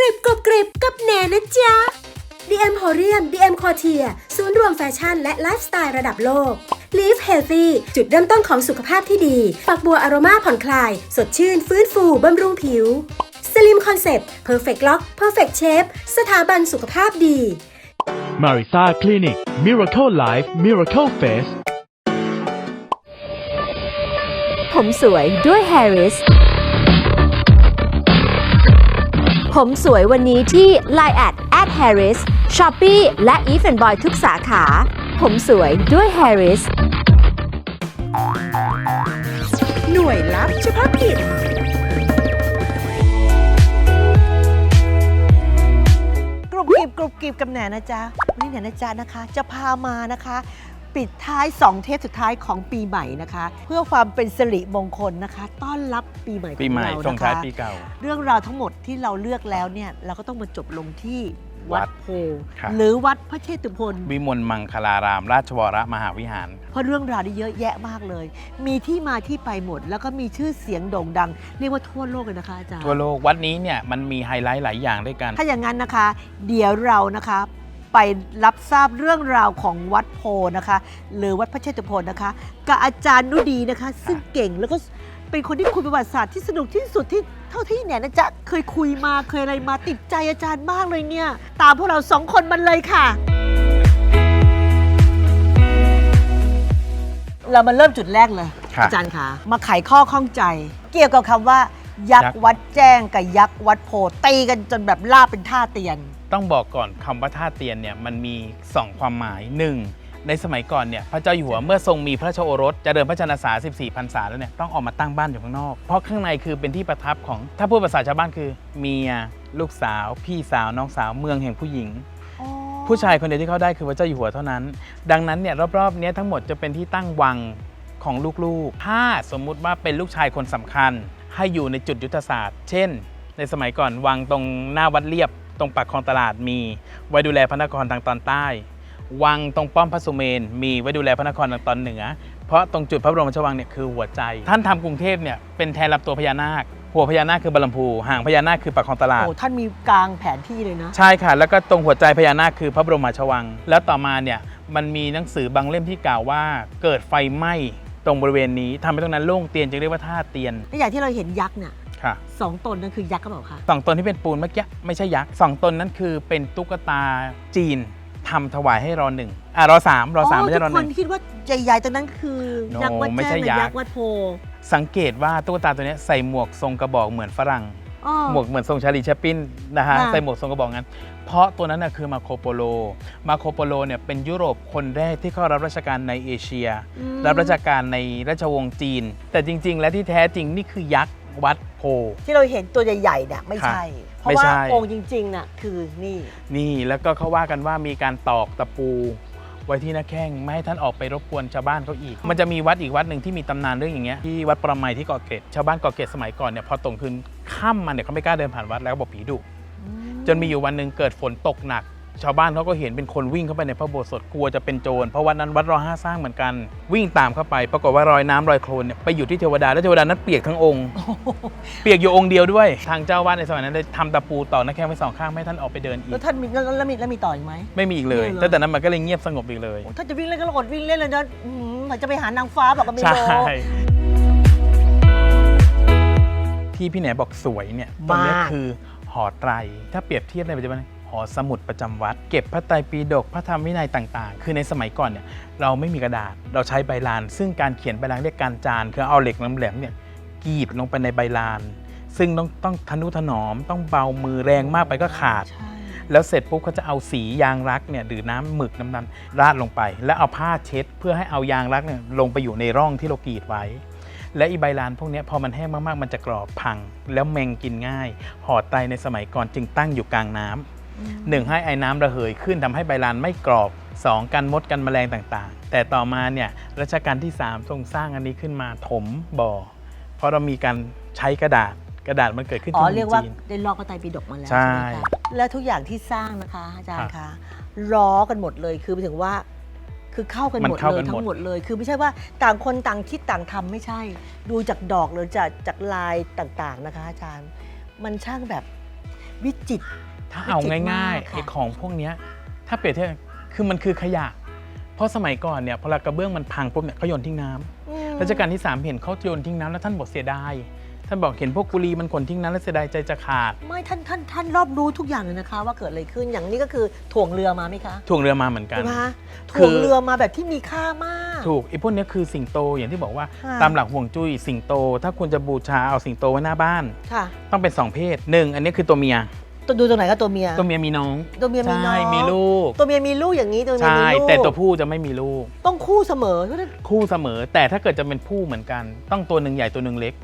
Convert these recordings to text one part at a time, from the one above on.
กริบกรบกริบกับแหนนะจ๊ะ DM h o r i u m DM c o r t i e r ศูนย์รวมแฟชั่นและไลฟ์สไตล์ระดับโลก Live Healthy จุดเริ่มต้นของสุขภาพที่ดี ฝักบัวอโรมาผ่อนคลาย สดชื่น ฟื้นฟูบำรุงผิว Slim Concept Perfect Lock Perfect Shape สถาบันสุขภาพดี Marisa Clinic Miracle Life Miracle Face ผมสวยด้วย Harris ผมสวยวันนี้ที่ Line at at Harris Shopee และ e v e n Boy ทุกสาขา ผมสวยด้วย Harris หน่วยลับเฉพาะกิจกรุบกริบกรุบกริบกับแหนนะจ๊ะวันนี้แหนนะจ๊ะนะคะ จะพามานะคะ ปิดท้าย 2 เทปสุดท้ายของปีใหม่นะคะ เพื่อความเป็นสิริมงคลนะคะ ต้อนรับปีใหม่ของปีใหม่เราส่งนะท้ายคะปีเก่า เรื่องราวทั้งหมดที่เราเลือกแล้วเนี่ยเราก็ต้องมาจบลงที่วัดโพครับ หรือวัดพระเชตุพน วิมลมังคลาราม ราชวรมหาวิหาร เพราะเรื่องราวนี่เยอะแยะมากเลย มีที่มาที่ไปหมด แล้วก็มีชื่อเสียงโด่งดัง เรียกว่าทั่วโลกเลยนะคะอาจารย์ ทั่วโลกวัดนี้เนี่ยมันมีไฮไลท์หลายอย่างด้วยกัน ถ้าอย่างนั้นนะคะ เดี๋ยวเรานะคะ ไปรับทราบเรื่องราวของวัดโพนะคะ หรือวัดพระเชตุพนนะคะ กับอาจารย์นุดีนะคะ ซึ่งเก่งแล้วก็เป็นคนที่คุยประวัติศาสตร์ที่สนุกที่สุดที่เท่าที่เนี่ยนะจ๊ะเคยคุยมาเคยอะไรมาติดใจอาจารย์มากเลยเนี่ย ตามพวกเราสองคนมันเลยค่ะ เรามาเริ่มจุดแรกเลยครับอาจารย์คะมาไขข้อข้องใจ เกี่ยวกับคำว่า ยักยักษ์ษ์วัดแจ้งกับยักษ์วัดโพตีกันจนแบบล่าบเป็นท่าเตียน ต้องบอกก่อนคำว่าท่าเตียนเนี่ยมันมี 2 ความหมาย 1. ในสมัยก่อนเนี่ยพระเจ้าอยู่หัวเมื่อทรงมีพระราชโอรสเจะเดินพระชนษา14พรรษาแล้วเนี่ยต้องออกมาตั้งบ้านอยู่ข้างนอก เพราะข้างในคือเป็นที่ประทับของถ้าพูดภาษาชาวบ้านคือเมีย ลูกสาว พี่สาวน้องสาวเมืองแห่งผู้หญิงผู้ชายคนเดียวที่เข้าได้คือพระเจ้าอยู่หัวเท่านั้น ดังนั้นเนี่ยรอบๆเนี้ยทั้งหมดจะเป็นที่ตั้งวังของลูกๆ ถ้าสมมุติว่าเป็นลูกชายคนสำคัญ ให้อยู่ในจุดยุทธศาสตร์ เช่น ในสมัยก่อนวังตรงหน้าวัดเรียบ ตรงปากคลองตลาดมีไว้ดูแลพระนครทางตอนใต้ วังตรงป้อมพระสุเมน มีไว้ดูแลพระนครทางตอนเหนือ เพราะตรงจุดพระบรมราชวังเนี่ยคือหัวใจ ท่านทำกรุงเทพเนี่ยเป็นแทนรับตัวพญานาค หัวพญานาคคือบารมพูหางพญานาคคือปากคลองตลาด โอ้ท่านมีกลางแผนที่เลยนะ ใช่ค่ะ แล้วก็ตรงหัวใจพญานาคคือพระบรมราชวัง แล้วต่อมาเนี่ยมันมีหนังสือบางเล่มที่กล่าวว่าเกิดไฟไหม้ตรงบริเวณนี้ทำให้ตรงนั้นโล่งเตียนจึงเรียกว่าท่าเตียน และอย่างที่เราเห็นยักษ์เนี่ย ค่ะสองตนนั่นคือยักษ์ก็เปล่าคะสองตนที่เป็นปูนเมื่อกี้ไม่ใช่ยักษ์สองตนนั้นคือเป็นตุ๊กตาจีนทำถวายให้รอหนึ่งอะรอสามรอสามไม่ใช่รอทุหกคนึ่นงคิดว่าใหญ่ๆตรงนั้นคือ No ยักษ์วัดไม่แจ้ใช่งหรือยัยักกษ์ษ์วัดโพ สังเกตว่าตุ๊กตาตัวเนี้ยใส่หมวกทรงกระบอกเหมือนฝรั่งอ้อหมวกเหมือนทรงชาลีแชปปินนะฮะค่ะใส่หมวกทรงกระบอกงั้น เพราะตัวนั้นนะคือมาโคโปโล มาโคโปโลเนี่ยเป็นยุโรปคนแรกที่เข้ารับราชการในเอเชียอืมรับราชการในราชวงศ์จีน แต่จริง ๆ และที่แท้จริงนี่คือยักษ์ วัดโพ ที่เราเห็นตัวใหญ่ๆเนี่ยไม่ใช่ เพไม่ราะว่าใช่ องค์จริงๆน่ะคือนี่ นี่แล้วก็เขาว่ากันว่ามีการตอกตะปู ไว้ที่หน้าแข้งไม่ให้ท่านออกไปรบกวนชาวบ้านเขาอีก มันจะมีวัดอีกวัดหนึ่งที่มีตำนานเรื่องอย่างเงี้ยที่วัดประไมยที่เกาะเกร็ดชาวบ้านเกาะเกร็ดสมัยก่อนเนี่ยพอตรงคืนค่ำมันเนี่ยเขาไม่กล้าเดินผ่านวัดแล้วก็บอกผีดุจนมีอยู่วันหนึ่งเกิดฝนตกหนัก ชาวบ้านเขาก็เห็นเป็นคนวิ่งเข้าไปในพระโบสถกลัวจะเป็นโจรเพราะวันนั้นวัดรอห้าสร้างเหมือนกัน วิ่งตามเข้าไป ปรากฏว่ารอยน้ำรอยโคลนเนี่ยไปอยู่ที่เทวดาแล้วเทวดานั้นเปียกทั้งองค์ เปียกอยู่องค์เดียวด้วย ทางเจ้าวาดในสมัยนั้นเลยทำตะปูต่อหน้าแข้งไว้สองข้างไม่ให้ท่านออกไปเดินอีแล้วกท่านมีแล้วแล้วมีแล้วมีต่ออีกไหมไม่มีอีกเลยไม่เลยตั้งแต่นั้นมันก็เลยเงียบสงบอีกเลยโอ้ถ้าจะวิ่งเล่นก็อดวิ่งเล่นเลยนะอื้อหือเหมือนจะไปหานางฟ้าแบบก็ไม่ใช่รู้ที่พี่แหนบอกสวยเนี่ยตรงเนี้ยมากคือหอไตรถ้าเปรียบเทียบในปัจจุบัน หอสมุดประจำวัด เก็บพระไตรปิฎกพระธรรมวินัยต่าง ๆ คือในสมัยก่อนเนี่ยเราไม่มีกระดาษเราใช้ใบลาน ซึ่งการเขียนใบลานเรียกการจานคือเอาเหล็กแหลมๆเนี่ยกีดลงไปในใบลาน ซึ่งต้องต้องทนุถนอมต้องเบามือแรงมากไปก็ขาด แล้วเสร็จปุ๊บเขาจะเอาสียางรักเนี่ยหรือน้ำหมึกน้ำดำราดลงไป แล้วเอาผ้าเช็ด เพื่อให้เอายางรักเนี่ยลงไปอยู่ในร่องที่เรากรีดไว้และอีใบลานพวกนี้พอมันแห้งมากๆ มันจะกรอบพัง แล้วแมงกินง่าย หอไตในสมัยก่อนจึงตั้งอยู่กลางน้ำ หนึ่งให้ไอ้น้ำระเหยขึ้นทำให้ใบลานไม่กรอบ 2 กันมดกันแมลงต่างๆ แต่ต่อมาเนี่ยรัชกาลที่ 3 ทรงสร้างอันนี้ขึ้นมาถมบ่อ เพราะเรามีการใช้กระดาษกระดาษมันเกิดขึ้นที่จีนอ๋อเรียกว่าได้ลอกพระไตรปีดกมาแล้วใช่ไหมคะแล้วทุกอย่างที่สร้างนะคะอาจารย์คะล้อกันหมดเลยคือถึงว่าคือเข้ากันหมดเลยทั้งหมดเลย คือไม่ใช่ว่าต่างคนต่างคิดต่างทำไม่ใช่ ดูจากดอกหรือจากจากลายต่างๆนะคะ อาจารย์ มันช่างแบบวิจิตร ถ้าเอาวิจิตรง่ายมากๆค่ะไอ้ของพวกเนี้ยถ้าเปรียบเทียบคือมันคือขยะ เพราะสมัยก่อนเนี่ยพอเรากระเบื้องมันพังปุ๊บเนี่ยเขาโยนทิ้งน้ำอืมรัชกาลที่ 3 เห็นเขาโยนทิ้งน้ำแล้วท่านบอกเสียดายท่านบอกเห็นพวกกุลีมันขนทิ้งน้ำแล้วเสียดายใจจะขาด ไม่ท่านท่านท่านรอบรู้ทุกอย่างเลยนะคะ ว่าเกิดอะไรขึ้นอย่างนี้ก็คือถ่วงเรือมาไหมคะถ่วงเรือมาเหมือนกันใช่ไหมคะคือถ่วงเรือมาแบบที่มีค่ามาก ถูกไอ้พวกเนี้ยคือสิงโตอย่างที่บอกว่าค่ะตามหลักห่วงจุ้ยสิงโต ถ้าคุณจะบูชาเอาสิงโตไว้หน้าบ้านค่ะต้องเป็นสองเพศหนึ่งอันนี้คือตัวเมีย ตัวดูตรงไหนก็ตัวเมีย ตัวเมียมีน้องตัวเมียมีน้อง ใช่มีลูก ตัวเมียมีลูกอย่างนี้ตัวเมียใช่ มีลูกแต่ตัวผู้จะไม่มีลูก ต้องคู่เสมอเพราะฉะนั้นคู่เสมอ แต่ถ้าเกิดจะเป็นผู้เหมือนกัน ต้องตัวหนึ่งใหญ่ตัวหนึ่งเล็ก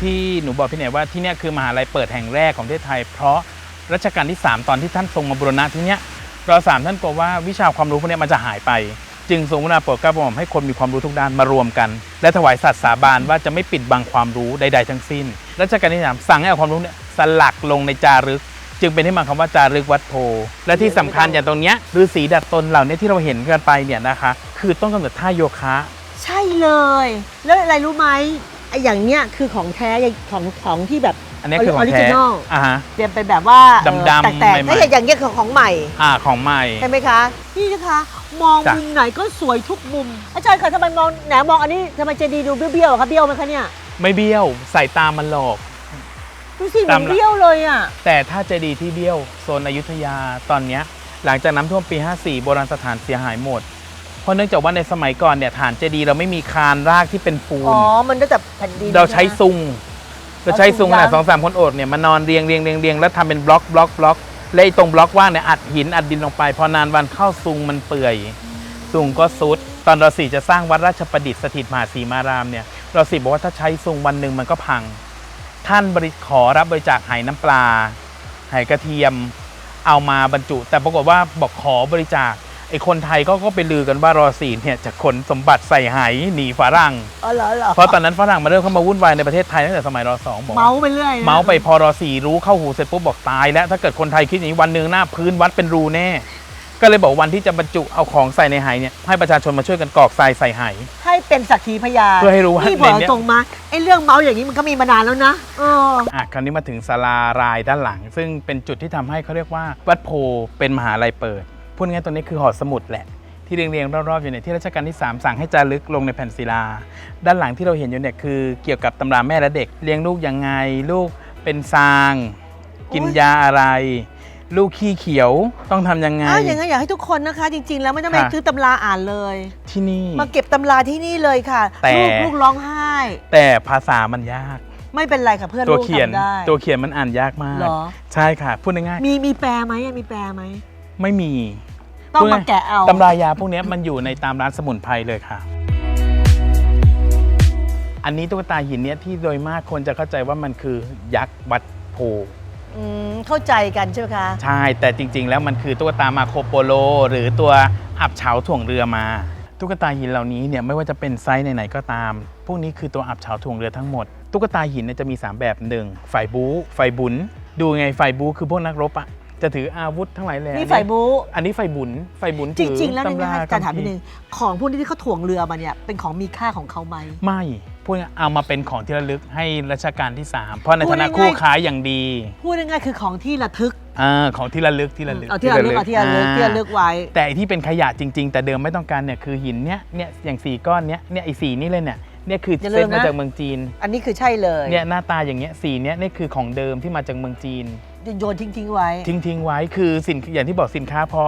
ที่หนูบอกพี่เนี่ยว่าที่เนี่ยคือมหาลัยเปิดแห่งแรกของประเทศไทย เพราะรัชกาลที่ 3 ตอนที่ท่านทรงมาบูรณะที่เนี้ยรอสามท่านกลัวว่าวิชาความรู้พวกเนี้ยมันจะหายไป จึงทรงพระนามโปรดเกล้าโปรดกระหม่อมให้คนมีความรู้ทุกด้านมารวมกัน และถวายสัตย์สาบานว่าจะไม่ปิดบังความรู้ใด ๆ ทั้งสิ้นรัชกาลที่สามสั่งให้เอาความรู้เนี่ยสลักลงในจารึก จึงเป็นที่มาคำว่าจารึกวัดโพและที่สำคัญอย่างตรงเนี้ยฤาษีดัดตนเหล่านี้ที่เราเห็นกันไปเนี่ยนะคะ คือต้นกำเนิดท่าโยคะ ใช่เลย แล้วอะไรรู้ไหมไอ้อย่างเนี้ยคือของแท้ของของที่แบบ อันนี้คือของริแท้จินอลอ่าฮะ เตรียมเป็นแบบว่าเอ่อดำๆแตกๆใหม่ๆถ้าอย่างเงี้ยคือของใหม่ อ่าของใหม่ ใช่ไหมคะ นี่นะคะ มองจ้ะ มุมไหนก็สวยทุกมุม อาจารย์คะทำไมมองไหนมองอันนี้ทำไมเจดีย์ดูเบี้ยวๆอะคะเบี้ยวไหมคะเนี่ยไม่เบี้ยวใส่ตามันหลอก ดูสิเหมืตาอมนหลัก เบี้ยวเลยอะแต่ถ้าเจดีย์ที่เบี้ยวโซนอยุธยาตอนเนี้ยหลังจากน้ำท่วมปี 54 โบราณสถานเสียหายหมด เพราะเนื่องจากว่าในสมัยก่อนเนี่ยฐานเจดีย์เราไม่มีคานรากที่เป็นปูน อ๋อมันได้แต่แผ่นดินเราใช้นะซุง เราใช้ซุงขนาดซุงยางสองสามคนโอบเนี่ยมานอนเรียงเรียงเรียงเรียงแล้วทำเป็นบล็อกบล็อกบล็อกและไอ้ตรงบล็อกว่างเนี่ยอัดหินอัดดินลงไป พอนานวันเข้าซุงมันเปื่อยซุงก็ซุด ตอนรอสี่จะสร้างวัดราชประดิษฐ์สถิตมหาสีมารามเนี่ยรอสี่บอกว่าถ้าใช้ซุงวันหนึ่งมันก็พัง ท่านบริขอรับบริจาคไหน้ำปลาไหกระเทียม เอามาบรรจุ แต่ปรากฏว่าบอกขอบริจาค ไอ้คนไทยก็ก็ไปลือกันว่ารอสี่เนี่ยจะขนสมบัติใส่ไหหนีฝรั่งอ๋อเหรอเหรอเพราะตอนนั้นฝรั่งมาเริ่มเข้ามาวุ่นวายในประเทศไทยตั้งแต่สมัยรอสองบอกว่าเมาไปเรื่อยนะเมาส์ไปพอรอสี่รู้เข้าหูเสร็จปุ๊บบอกตายแล้วถ้าเกิดคนไทยคิดอย่างนี้วันหนึ่งหน้าพื้นวัดเป็นรูแน่ ก็เลยบอกวันที่จะบรรจุเอาของใส่ในไหเนี่ยให้ประชาชนมาช่วยกันกรอกทรายใส่ไหให้เป็นสักขีพยานเพื่อให้รู้ว่านี่บอกในเนี้ย ตรงมาไอ้เรื่องเมาอย่างนี้มันก็มีมานานแล้วนะเออ อะคราวนี้มาถึงศาลารายด้านหลัง ซึ่งเป็นจุดที่ทำให้เขาเรียกว่า วัดโพเป็นมหาลัยเปิด พูดง่ายๆตัวนี้คือหอสมุดแหละ ที่เรียงๆรอบๆอยู่เนี่ยที่รัชกาลที่ 3 สั่งให้จารึกลงในแผ่นศิลา ด้านหลังที่เราเห็นอยู่เนี่ยคือเกี่ยวกับตำราแม่และเด็ก เลี้ยงลูกยังไง ลูกเป็นซาง กินโอ้ยยาอะไร ลูกขี้เขียวต้องทำยังไง อ้าวอย่างนั้นอยากให้ทุกคนนะคะ จริง ๆ แล้วไม่ต้องไปค่ะ ซื้อตำราอ่านเลย ที่นี่ มาเก็บตำราที่นี่เลยค่ะแต่ ลูกลูกร้องไห้ แต่ภาษามันยาก ไม่เป็นไรค่ะเพื่อนตัวลูกเขียน ทำได้ ตัวเขียนมันอ่านยากมาก เหรอ ใช่ค่ะ พูดง่ายมีมีแปลไหมอะมีแปลไหม ๆไม่มี ต้องพูดมาง่ยแกะเอา ตำรายาพวกเนี้ยมันอยู่ในตามร้านสมุนไพรเลยค่ะ อันนี้ตุ๊กตาหินเนี้ยที่โดยมากคนจะเข้าใจว่ามันคือยักษ์วัดโพอืมเข้าใจกันใช่ไหมคะ ใช่ แต่จริง ๆ แล้วมันคือตุ๊กตามาโคโปโล หรือตัวอับเฉาถ่วงเรือมา ตุ๊กตาหินเหล่านี้เนี่ยไม่ว่าจะเป็นไซส์ไหนๆก็ตาม พวกนี้คือตัวอับเฉาถ่วงเรือทั้งหมด ตุ๊กตาหินเนี่ยจะมี 3 แบบหนึ่งฝ่ายบู๊ฝ่ายบุญ ดูไงฝ่ายบู๊คือพวกนักรบอะ จะถืออาวุธทั้งหลายแหล่นี่ฝ่ายบู๊อันนี้ฝ่ายบุญฝ่ายบุญจถือริง ๆ แล้วเนี่ยตำรานะคะอาจารย์ถามนิดคันึภีงของพวกนี้ที่เขาถ่วงเรือมาเนี่ยเป็นของมีค่าของเขาไหมไม่พวกนี้เอามาเป็นของที่ระลึกให้รัชกาลที่ 3 เพราะในพูดฐานะง่ายๆคู่ค้าอย่างดี พูดง่ายๆคือของที่ระทึกอ่าของที่ระลึกที่ระลึกเอาที่ระลึกเอาที่ระลึกที่ระลึกไว้ แต่ไอ้ที่เป็นขยะจริง ๆ แต่เดิมไม่ต้องการเนี่ยคือหินเนี้ยเนี่ยอย่างสี่ก้อนเนี้ยเนี่ยไอ้สีนี่เลยเนี่ยเนี่ยคืออย่าลืเซ็มตนะมาจากเมืองจีน อันนี้คือใช่เลยเนี่ยหน้าตาอย่างเงี้ยสีเนี้ยนี่คือของเดิมที่มาจากเมืองจีน โยนทิ้งๆไว้ ทิ้งทิ้งไว้คือสินอย่างที่บอกสินค้าพอ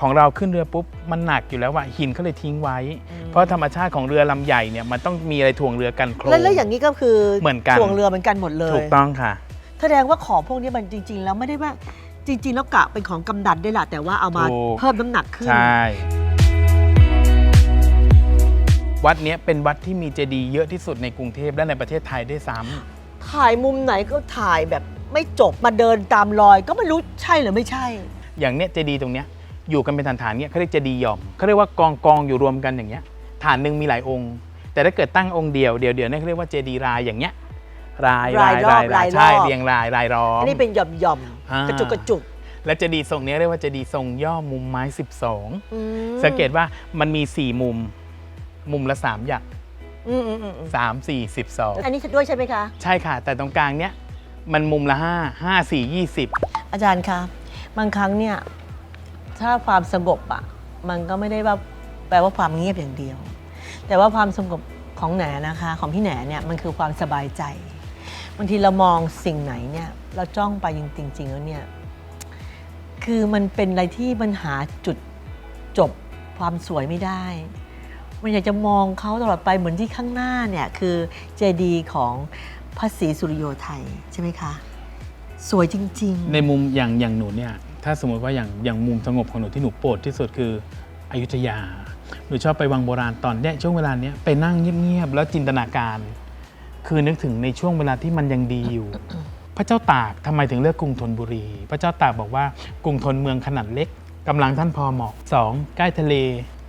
ของเราขึ้นเรือปุ๊บมันหนักอยู่แล้วว่าหินเขาเลยทิ้งไว้อืมเพราะธรรมชาติของเรือลำใหญ่เนี่ยมันต้องมีอะไรถ่วงเรือกันโคลนแล้วแล้วอย่างนี้ก็คือเหมือนกัน ถ่วงเรือเหมือนกันหมดเลยถูกต้องค่ะ แสดงว่าของพวกนี้มันจริง ๆ แล้วไม่ได้ว่าจริง ๆ แล้วกะเป็นของกำดันได้แหละแต่ว่าเอามาถูก เพิ่มน้ำหนักขึ้น ใช่ วัดเนี้ยเป็นวัดที่มีเจดีย์เยอะที่สุดในกรุงเทพและในประเทศไทยด้วยซ้ำ ถ่ายมุมไหนก็ถ่ายแบบ ไม่จบมาเดินตามรอย ก็ไม่รู้ใช่หรือไม่ใช่ อย่างเนี้ยเจดีย์ตรงเนี้ยอยู่กันเป็นฐานๆเนี้ยเขาเรียกเจดีย์หย่อมเขาเรียกว่ากองกองอยู่รวมกันอย่างเงี้ยฐานหนึ่งมีหลายองค์ แต่ถ้าเกิดตั้งองค์เดียวเดียวเดียวเนี่ยเขาเรียกว่าเจดีย์รายอย่างเงี้ยรายรายรอบรายรายรอบ ใช่เรียงรายรายล้อม อันนี้เป็นหย่อมหย่อมๆอ่า กระจุกกระจุกและเจดีย์ทรงเนี้ยเรียกว่าเจดีย์ทรงย่อมุมไม้12อืมสังเกตว่ามันมี 4 มุม มุมละ3หยักอืมอืมอืมอืม3 4 12 อันนี้ด้วยใช่ไหมคะ ใช่ค่ะ แต่ตรงกลางเนี้ย มันมุมละห้าห้าสี่ยี่สิบอาจารย์คะบางครั้งเนี่ย ถ้าความสงบอะมันก็ไม่ได้ว่าแปลว่าความเงียบอย่างเดียว แต่ว่าความสงบของแหนนะคะ ของพี่แหนเนี่ยมันคือความสบายใจบางทีเรามองสิ่งไหนเนี่ย เราจ้องไปจริงๆแล้วเนี่ย คือมันเป็นอะไรที่มันหาจุดจบความสวยไม่ได้ มันอยากจะมองเขาตลอดไปเหมือนที่ข้างหน้าเนี่ย คือเจดีของ พระศรีสุริโยไทยใช่ไหมคะ สวยจริงๆในมุมอย่างอย่างหนูเนี่ยถ้าสมมติว่าอย่างอย่างมุมสงบของหนูที่หนูโปรดที่สุดคืออยุธยาหนูชอบไปวังโบราณตอนเนี้ยช่วงเวลาเนี้ยไปนั่งเงียบๆแล้วจินตนาการ คือนึกถึงในช่วงเวลาที่มันยังดีอยู่ พระเจ้าตากทำไมถึงเลือกกรุงธนบุรี พระเจ้าตากบอกว่ากรุงธนเมืองขนาดเล็กกำลังท่านพอเหมาะสองใกล้ทะเล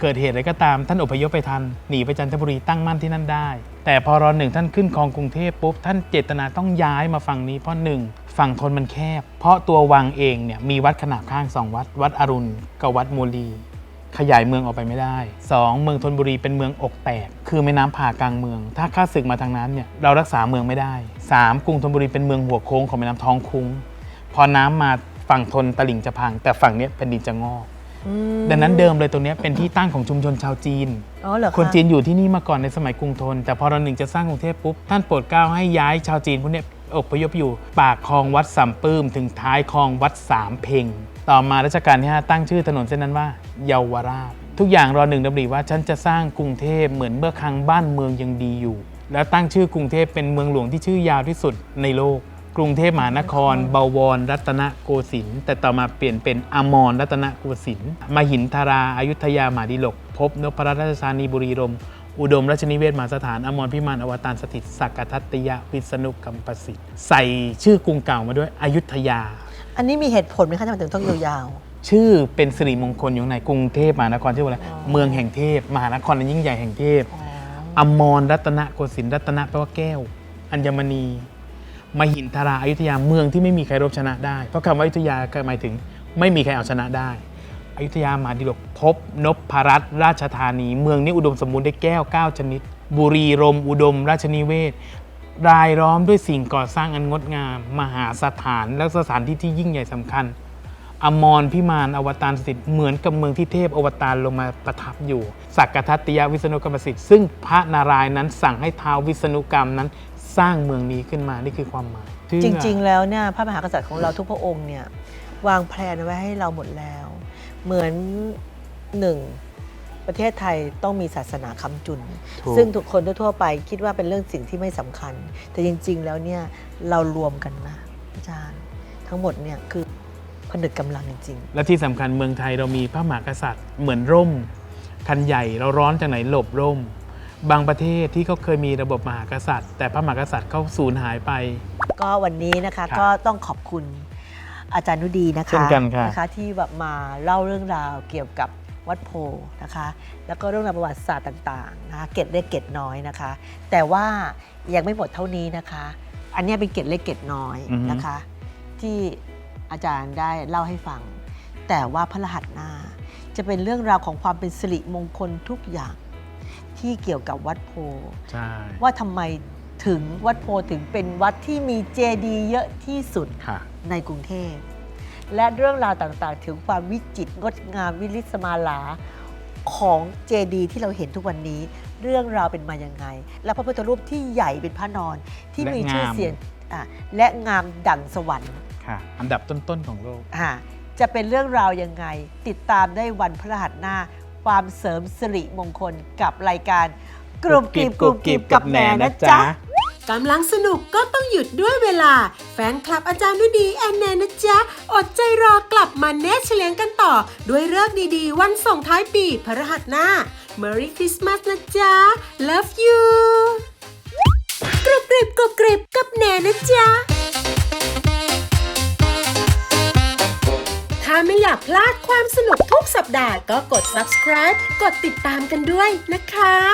เกิดเหตุอะไรก็ตามท่านอพยพไปทันหนีไปจันทบุรีตั้งมั่นที่นั่นได้ แต่พอรอหนึ่งท่านขึ้นครองกรุงเทพปุ๊บท่านเจตนาต้องย้ายมาฝั่งนี้เพราะหนึ่งฝั่งทนมันแคบ เพราะตัววังเองเนี่ยมีวัดขนาดข้างสองวัด วัดอรุณกับวัดโมลี ขยายเมืองออกไปไม่ได้ 2. เมืองธนบุรีเป็นเมืองอกแตก คือแม่น้ำผ่ากลางเมือง ถ้าข้าศึกมาทางนั้นเนี่ยเรารักษาเมืองไม่ได้ 3. กรุงธนบุรีเป็นเมืองหัวโค้งของแม่น้ำท้องคุ้ง พอน้ำมาฝั่งทนตลิ่งจะพัง แต่ฝั่งนี้ยเป็นดินจะงอก ดังนั้นเดิมเลยตรงเนี้ยเป็นที่ตั้งของชุมชนชาวจีน อ๋อเหรอคะคนจีนอยู่ที่นี่มาก่อนในสมัยกรุงธน แต่พอเราหนึ่งจะสร้างกรุงเทพปุ๊บ ท่านโปรดเกล้าให้ย้ายชาวจีนพวกเนี้ยอพยพอยู่ ปากคลองวัดสามปื้ม ถึงท้ายคลองวัดสามเพ็งต่อมารัชกาลที่5ตั้งชื่อถนนเส้นนั้นว่า เยาวราช ทุกอย่างรอหนึ่งดำริว่าฉันจะสร้างกรุงเทพเหมือนเมื่อครั้งบ้านเมืองยังดีอยู่ แล้วตั้งชื่อกรุงเทพเป็นเมืองหลวงที่ชื่อยาวที่สุดในโลก กรุงเทพมหานคร บวรรัตนโกสินทร์แต่ต่อมาเปลี่ยนเป็นอมรรัตนโกสินทร์มหินทราอายุทยามหาดิลกพบนพรัตนราชธานีบุรีรมย์อุดมราชนิเวศมหาสถานอมรพิมานอวตารสถิตสักกทัตติยะวิษณุกัมปสิทธิ์ใส่ชื่อกรุงเก่ามาด้วยอยุธยา อันนี้มีเหตุผลไหมคะทำไมถึงต้องยาวชื่อเป็นสิริมงคลอยู่ในกรุงเทพมหานครชื่อว่าอะไรเมืองแห่งเทพ มหานครอันยิ่งใหญ่แห่งเทพๆอมรรัตนโกสินทร์รัตนะแปลว่าแก้ว อัญมณี มหินทราอายุทยาเมืองที่ไม่มีใครรบชนะได้ เพราะคำว่าอยุธยาหมายถึงไม่มีใครเอาชนะได้อยุธยามหาดิลกพบนพรัตราชธานี เมืองนี้อุดมสมบูรณ์ด้วยแก้ว 9 ชนิด บุรีรม อุดม ราชนิเวศ รายล้อมด้วยสิ่งก่อสร้างอันงดงาม มหาสถานและสถานที่ที่ยิ่งใหญ่สำคัญ อมรพิมานอวตารสถิตเหมือนกับเมืองที่เทพอวตารลงมาประทับอยู่ สักกทัตติยวิษณุกรรมสิทธิ์ซึ่งพระนารายณ์นั้นสั่งให้ท้าววิษณุกรรมนั้น สร้างเมืองนี้ขึ้นมานี่คือความหมายเชื่อจริง ๆ แล้วเนี่ยพระมหากษัตริย์ของเราทุกพระองค์เนี่ยวางแผนไว้ให้เราหมดแล้ว เหมือนหนึ่งประเทศไทยต้องมีศาสนาค้ำจุนถูกซึ่งทุกคนทั่วๆไปคิดว่าเป็นเรื่องสิ่งที่ไม่สำคัญ แต่จริง ๆ แล้วเนี่ยเรารวมกันนะอาจารย์ ทั้งหมดเนี่ยคือผนึกกำลังจริง และที่สำคัญเมืองไทยเรามีพระมหากษัตริย์เหมือนร่มคันใหญ่เราร้อนจากไหนหลบร่ม บางประเทศที่เขาเคยมีระบบมหากษัตริย์ แต่พระมหากษัตริย์เขาสูญหายไปๆก็วันนี้นะคะครับก็ต้องขอบคุณอาจารย์นุดีนะคะเช่นกันค่ะนะคะที่แบบมาเล่าเรื่องราวเกี่ยวกับวัดโพธิ์นะคะ แล้วก็เรื่องราวประวัติศาสตร์ต่างๆนะคะเกร็ดเล็กเกร็ดน้อยนะคะ แต่ว่ายังไม่หมดเท่านี้นะคะ อันเนี้ยเป็นเกร็ดเล็กเกร็ดน้อยนะคะ ที่อาจารย์ได้เล่าให้ฟัง แต่ว่าพระรหัสหน้าจะเป็นเรื่องราวของความเป็นสิริมงคลทุกอย่าง ที่เกี่ยวกับวัดโพธิ์ใช่ว่าทำไมถึงวัดโพธิ์ถึงเป็นวัดที่มีเจดีย์เยอะที่สุดค่ะ ในกรุงเทพ และเรื่องราวต่างๆ ถึงความวิจิตรงดงามวิลิสมาลาของเจดีย์ที่เราเห็นทุกวันนี้ เรื่องราวเป็นมายังไง และพระพุทธรูปที่ใหญ่เป็นพระนอนที่และมีชื่องาม เสียงอะและงามดั่งสวรรค์ ค่ะ อันดับต้นๆของโลก อะจะเป็นเรื่องราวยังไง ติดตามได้วันพฤหัสหน้า ความเสริมสิริมงคลกับรายการกรุบกริบกรุบกริบกับแหนนะจ๊ะกำลังสนุกก็ต้องหยุดด้วยเวลา แฟนคลับอาจารย์นุดีแอนแนนนะจ๊ะ อดใจรอกลับมาเนตเฉลียงกันต่อ ด้วยเลิกษ์ดีๆ วันส่งท้ายปีพระหัสหน้า Merry Christmas นะจ๊ะ Love you กรุบกริบกรุบกริบกับแหนนะจ๊ะ ถ้าไม่อยากพลาดความสนุกทุกสัปดาห์ก็กด subscribe กดติดตามกันด้วยนะคะ